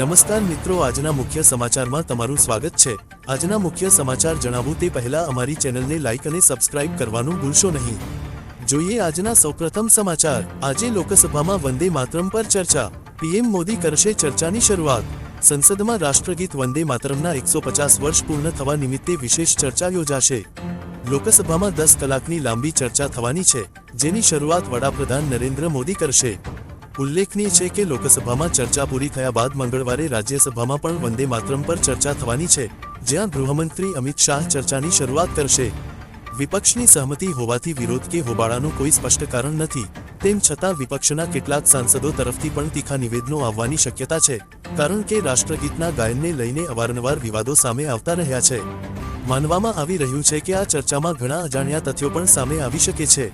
નમસ્કાર મિત્રો, આજના મુખ્ય સમાચારમાં તમારું સ્વાગત છે. આજના મુખ્ય સમાચાર જણાવું તે પહેલા અમારી ચેનલને લાઇક અને સબસ્ક્રાઇબ કરવાનું ભૂલશો નહીં. જોઈએ આજના સૌપ્રથમ સમાચાર. આજે લોકસભામાં વંદે માતરમ પર ચર્ચા. પીએમ મોદી કરશે ચર્ચાની શરૂઆત. સંસદમાં રાષ્ટ્રગીત વંદે માતરમના એકસો પચાસ વર્ષ પૂર્ણ થવા નિમિત્તે વિશેષ ચર્ચા યોજાશે. લોકસભામાં દસ કલાકની લાંબી ચર્ચા થવાની છે, જેની શરૂઆત વડાપ્રધાન નરેન્દ્ર મોદી કરશે. ઉલ્લેખનીય છે કે લોકસભામાં ચર્ચા પૂરી થયા બાદ મંગળવારે રાજ્યસભામાં પણ વંદે માતરમ પર ચર્ચા થવાની છે, જ્યાં ગૃહમંત્રી અમિત શાહ ચર્ચાની શરૂઆત કરશે. વિપક્ષની સહમતિ હોવાથી વિરોધ કે હોબાળાનું કોઈ સ્પષ્ટ કારણ નથી, તેમ છતાં વિપક્ષના કેટલાક સાંસદો તરફથી પણ તીખા નિવેદનો આવવાની શક્યતા છે, કારણ કે રાષ્ટ્રગીતના ગાયનને લઈને અવારનવાર વિવાદો સામે આવતા રહ્યા છે. માનવામાં આવી રહ્યું છે કે આ ચર્ચામાં ઘણા અજાણ્યા તથ્યો પણ સામે આવી શકે છે.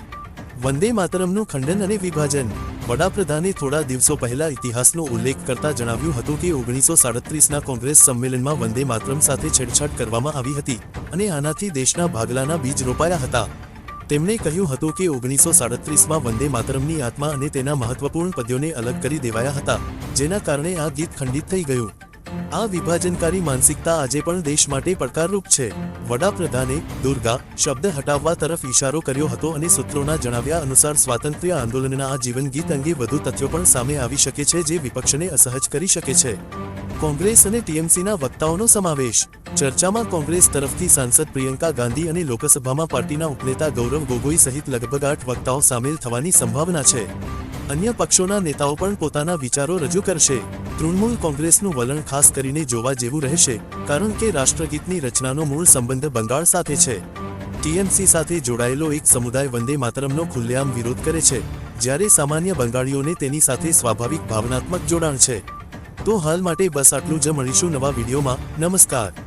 વંદે માતરમનું ખંડન અને વિભાજન વડાપ્રધાને થોડા દિવસો પહેલા ઇતિહાસનો ઉલ્લેખ કરતા જણાવ્યું હતું કે ઓગણીસો સાડત્રીસના કોંગ્રેસ સંમેલનમાં વંદે માતરમ સાથે છેડછાડ કરવામાં આવી હતી અને આનાથી દેશના ભાગલાના બીજ રોપાયા હતા. તેમણે કહ્યું હતું કે ઓગણીસો સાડત્રીસમાં વંદે માતરમની આત્મા અને તેના મહત્વપૂર્ણ પદ્યોને અલગ કરી દેવાયા હતા, જેના કારણે આ ગીત ખંડિત થઈ ગયું. આ વિભાજનકારી માનસિકતા આજે પણ દેશ માટે પડકારરૂપ છે. વડાપ્રધાને દુર્ગા શબ્દ હટાવવા તરફ ઇશારો કર્યો હતો અને સૂત્રોના જણાવ્યા અનુસાર સ્વાતંત્ર્ય આંદોલનના આ જીવનગીત અંગે વધુ તથ્યો પણ સામે આવી શકે છે જે વિપક્ષને અસહજ કરી શકે છે. કોંગ્રેસ અને ટીએમસીના વક્તાઓનો સમાવેશ. ચર્ચામાં કોંગ્રેસ તરફથી સાંસદ પ્રિયંકા ગાંધી અને લોકસભામાં પાર્ટીના ઉપનેતા ગૌરવ ગોગોઈ સહિત લગભગ આઠ વક્તાઓ સામેલ થવાની સંભાવના છે. અન્ય પક્ષોના નેતાઓ પણ પોતાના વિચારો રજૂ કરશે. તૃણમૂલ કોંગ્રેસનું વલણ ખાસ કરીને જોવા જેવું રહેશે, કારણ કે રાષ્ટ્રગીતની રચનાનો મૂળ સંબંધ બંગાળ સાથે છે. ટીએમસી સાથે જોડાયેલો એક સમુદાય વંદે માતરમનો ખુલ્લેઆમ વિરોધ કરે છે, જ્યારે સામાન્ય બંગાળીઓને તેની સાથે સ્વાભાવિક ભાવનાત્મક જોડાણ છે. તો હાલ માટે બસ આટલું જ. મળીશું નવા વિડીયોમાં. નમસ્કાર.